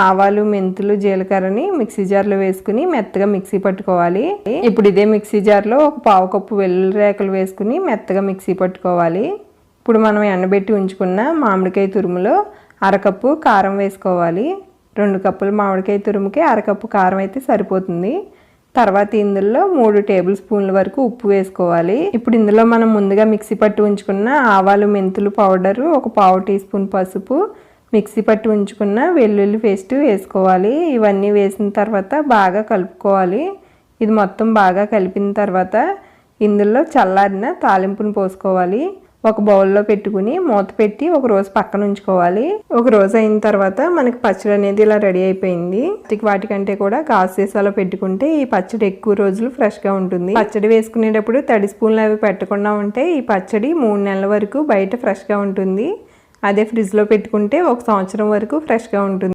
ఆవాలు మెంతులు జీలకర్రని మిక్సీ జార్లో వేసుకుని మెత్తగా మిక్సీ పట్టుకోవాలి. ఇప్పుడు ఇదే మిక్సీ జార్లో ఒక పావు కప్పు వెల్లుల్లి రేకలు వేసుకుని మెత్తగా మిక్సీ పట్టుకోవాలి. ఇప్పుడు మనం ఎండబెట్టి ఉంచుకున్న మామిడికాయ తురుములో అరకప్పు కారం వేసుకోవాలి. రెండు కప్పులు మామిడికాయ తురుముకి అరకప్పు కారం అయితే సరిపోతుంది. తర్వాత ఇందులో మూడు టేబుల్ స్పూన్ల వరకు ఉప్పు వేసుకోవాలి. ఇప్పుడు ఇందులో మనం ముందుగా మిక్సీ పట్టి ఉంచుకున్న ఆవాలు మెంతులు పౌడరు ఒక పావు టీ స్పూన్ పసుపు మిక్సీ పట్టి ఉంచుకున్న వెల్లుల్లి పేస్ట్ వేసుకోవాలి. ఇవన్నీ వేసిన తర్వాత బాగా కలుపుకోవాలి. ఇది మొత్తం బాగా కలిపిన తర్వాత ఇందులో చల్లారిన తాలింపును పోసుకోవాలి. ఒక బౌల్లో పెట్టుకుని మూత పెట్టి ఒక రోజు పక్కన ఉంచుకోవాలి. ఒక రోజు అయిన తర్వాత మనకి పచ్చడి అనేది ఇలా రెడీ అయిపోయింది. వాటికంటే కూడా గాజు సీసాలో పెట్టుకుంటే ఈ పచ్చడి ఎక్కువ రోజులు ఫ్రెష్గా ఉంటుంది. పచ్చడి వేసుకునేటప్పుడు తడి స్పూన్లు అవి పెట్టకుండా ఉంటే ఈ పచ్చడి మూడు నెలల వరకు బయట ఫ్రెష్గా ఉంటుంది. అదే ఫ్రిడ్జ్లో పెట్టుకుంటే ఒక సంవత్సరం వరకు ఫ్రెష్గా ఉంటుంది.